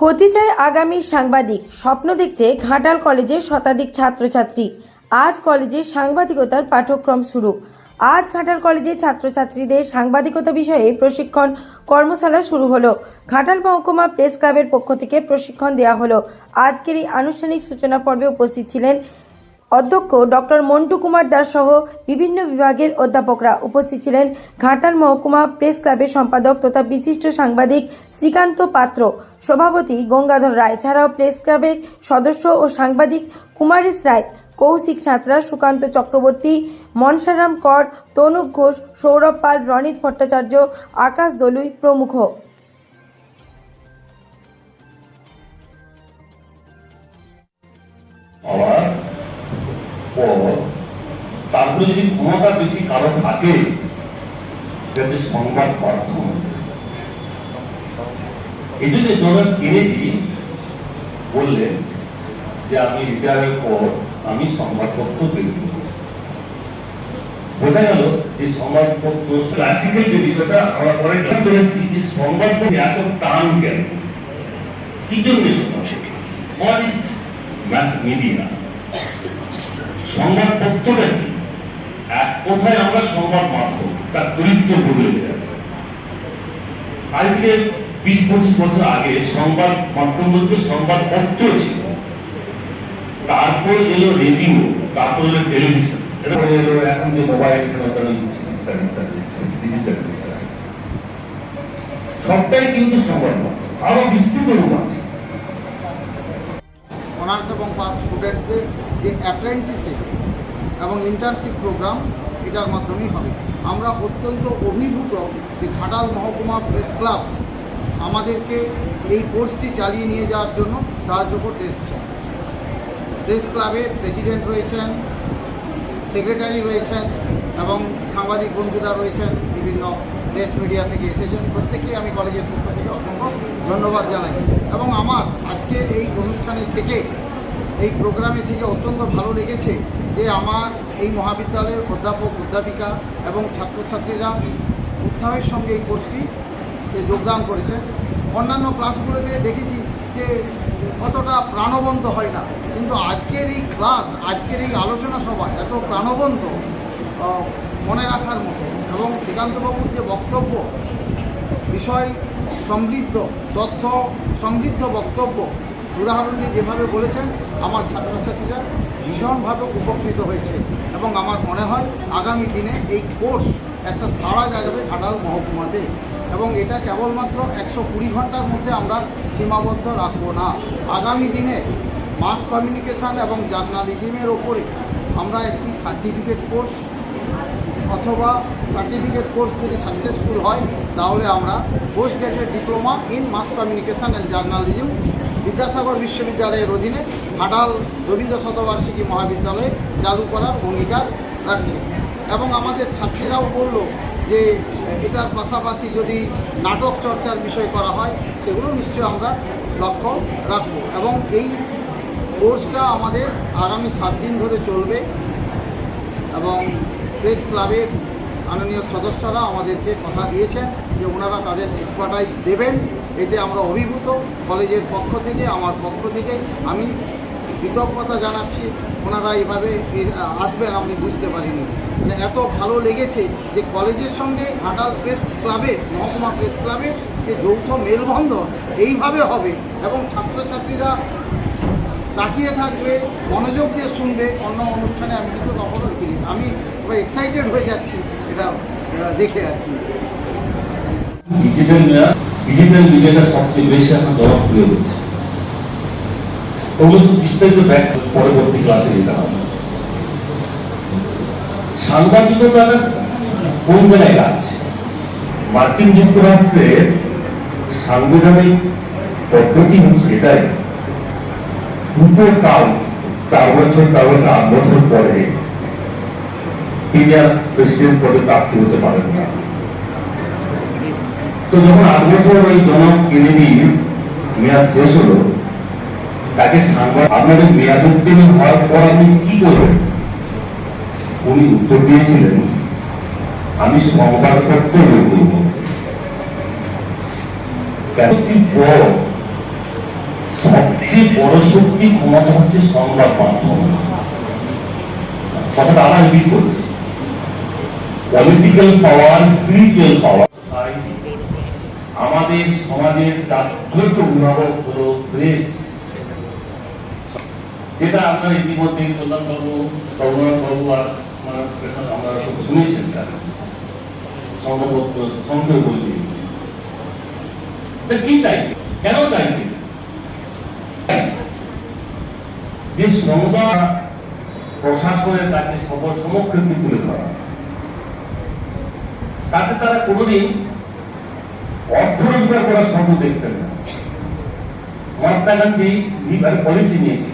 হতে চায় আগামী সাংবাদিক। স্বপ্ন দেখছে ঘাটাল কলেজের শতাধিক ছাত্রছাত্রী। আজ কলেজে সাংবাদিকতার পাঠ্যক্রম শুরু। আজ ঘাটাল কলেজে ছাত্রছাত্রীদের সাংবাদিকতা বিষয়ে প্রশিক্ষণ কর্মশালা শুরু হলো। ঘাটাল মহকুমা প্রেস ক্লাবের পক্ষ থেকে প্রশিক্ষণ দেওয়া হলো। আজকের এই আনুষ্ঠানিক সূচনা পর্বে উপস্থিত ছিলেন অধ্যক্ষ ডক্টর মন্টু কুমার দাস সহ বিভিন্ন বিভাগের অধ্যাপকরা উপস্থিত ছিলেন। ঘাটাল মহকুমা প্রেস ক্লাবের সম্পাদক তথা বিশিষ্ট সাংবাদিক শ্রীকান্ত পাত্র, সভাপতি গঙ্গাধর রায় ছাড়াও প্রেস ক্লাবের সদস্য ও সাংবাদিক কুমারেশ রায়, কৌশিক সাঁতরা, সুকান্ত চক্রবর্তী, মনসারাম কর, তনুপ ঘোষ, সৌরভ পাল, রনিত ভট্টাচার্য, আকাশ দলুই প্রমুখ। পর তারপরে যদি ক্ষমতা বেশি কারও থাকে যাতে সংবাদ মাধ্যম। এই জন্য জন কেনেডি বললেন যে, আমি রিটায়ারের পর আমি সংবাদপত্র বের বোঝা গেল যে, সংবাদপত্র ক্লাসিক্যাল যে বিষয়টা, আমরা পরে করেছি যে, সংবাদপত্র এত টান কেন? কি জন্য হোয়াট ইজ মাস মিডিয়া সংবাদপত্রটা কি এক কোথায় আমরা সংবাদ মাধ্যম তার চরিত্র বদলে যায়। আজকে বিশ পঁচিশ বছর আগে সংবাদ মাধ্যম বলতে সংবাদপত্র ছিল। তারপর এলো রেডিও, তারপর এলো টেলিভিশন। এখন যে মোবাইল সবটাই কিন্তু সংবাদ মাধ্যম। আরও বিস্তৃত রূপ আছে। অনার্স এবং পাস স্টুডেন্টসদের যে অ্যাপ্রেন্টিসিপ এবং ইন্টার্নশিপ প্রোগ্রাম এটার মাধ্যমেই হবে। আমরা অত্যন্ত অভিভূত যে ঘাটাল মহকুমা প্রেস ক্লাব আমাদেরকে এই কোর্সটি চালিয়ে নিয়ে যাওয়ার জন্য সাহায্য করতে এসেছে। প্রেস ক্লাবের প্রেসিডেন্ট রয়েছেন সেক্রেটারি রয়েছেন এবং সাংবাদিক বন্ধুরা রয়েছেন, বিভিন্ন প্রেস মিডিয়া থেকে এসেছেন। প্রত্যেকেই আমি কলেজের পক্ষ থেকে অসংখ্য ধন্যবাদ জানাই। এবং আমার আজকের এই অনুষ্ঠানে থেকে, এই প্রোগ্রামে থেকে অত্যন্ত ভালো লেগেছে যে আমার এই মহাবিদ্যালয়ের অধ্যাপক, অধ্যাপিকা এবং ছাত্রছাত্রীরা উৎসাহের সঙ্গে এই কোর্সটি যোগদান করেছে অন্যান্য ক্লাসগুলোতে দেখেছি যে অতটা প্রাণবন্ত হয় না। কিন্তু আজকের এই ক্লাস আজকের এই আলোচনা সভা এত প্রাণবন্ত মনে রাখার মতো এবং শ্রীকান্তবাবুর যে বক্তব্য, বিষয় সমৃদ্ধ, তথ্য সমৃদ্ধ বক্তব্য, উদাহরণ দিয়ে যেভাবে বলেছেন, আমার ছাত্রছাত্রীরা ভীষণভাবে উপকৃত হয়েছে এবং আমার মনে হয় আগামী দিনে এই কোর্স একটা সারা জাগাবে ঘাটাল মহকুমাতে এবং এটা কেবলমাত্র একশো কুড়ি ঘণ্টার মধ্যে আমরা সীমাবদ্ধ রাখব না। আগামী দিনে মাস কমিউনিকেশান এবং জার্নালিজমের ওপরে আমরা একটি সার্টিফিকেট কোর্স অথবা সার্টিফিকেট কোর্স যদি সাকসেসফুল হয়, তাহলে আমরা post graduate diploma in mass communication and journalism Vidyasagar বিশ্ববিদ্যালয়ের অধীনে ঘাটাল রবীন্দ্র শতবার্ষিকী মহাবিদ্যালয়ে চালু করার অঙ্গীকার রাখছি। এবং আমাদের ছাত্রীরাও বলল যে, এটার পাশাপাশি যদি নাটক চর্চার বিষয় করা হয়, সেগুলো নিশ্চয়ই আমরা লক্ষ্য রাখব। এবং এই কোর্সটা আমাদের আগামী সাত দিন ধরে চলবে। এবং প্রেস ক্লাবের মাননীয় সদস্যরা আমাদেরকে কথা দিয়েছেন যে ওনারা তাদের এক্সপার্টাইজ দেবেন। এতে আমরা অভিভূত। কলেজের পক্ষ থেকে, আমার পক্ষ থেকে আমি কৃতজ্ঞতা জানাচ্ছি। ওনারা এইভাবে আসবেন আপনি বুঝতে পারিনি। মানে এত ভালো লেগেছে যে কলেজের সঙ্গে ঘাটাল প্রেস ক্লাবের মহকুমা প্রেস ক্লাবের যে যৌথ মেলবন্ধন এইভাবে হবে এবং ছাত্রছাত্রীরা তাকিয়ে থাকবে, মনোযোগ দিয়ে শুনবে, অন্য অনুষ্ঠানে আমি কিন্তু কখনো দেখিনি আমি এক্সাইটেড হয়ে যাচ্ছি, এটা দেখে আর কি। ডিজিটাল মিডিয়া ডিজিটাল মিডিয়াটা সবচেয়ে বেশি এখন জনপ্রিয় হচ্ছে। শুধু বিস্তারিত পরবর্তী ক্লাসে যেতে হবে। সাংবাদিকতাটা কোন জায়গায় আছে? মার্কিন যুক্তরাষ্ট্রের সাংবিধানিক পদ্ধতি হচ্ছে এটাই। চার বছর আট বছর পরে তিনি আর প্রেসিডেন্ট পদে প্রার্থী হতে পারেন না। তো যখন আট বছর ওই জন কেনেডি মেয়াদ শেষ হলো, তাকে সাংবাদ আপনাদের মেয়াদ উত্তীর্ণ হওয়ার পর আপনি কি করবেন? উনি উত্তর দিয়েছিলেন, আমি সংবাদপত্র বের করব। পর বড় শক্তি ক্ষমতা হচ্ছে সংবাদ মাধ্যম। কথাটা রিপিট করছি। পলিটিক্যাল পাওয়ার স্পিরিচুয়াল পাওয়ার আমাদের সমাজের অভিভাবক হলো প্রেস যেটা আপনারা ইতিমধ্যে প্রধানবাবু রঘুনাথবাবু আর আমরা সব শুনেছেন তার। সম্ভবত সংক্ষেপ বলে কি চাইবে? কেন চাইবে? যে সংবাদ প্রশাসনের কাছে সবার সমক্ষে তুলে ধরা তাতে তারা কোনোদিন অর্থ রোজগার করার স্বপ্ন দেখতেন না। মহাত্মা গান্ধী পলিসি নিয়েছিল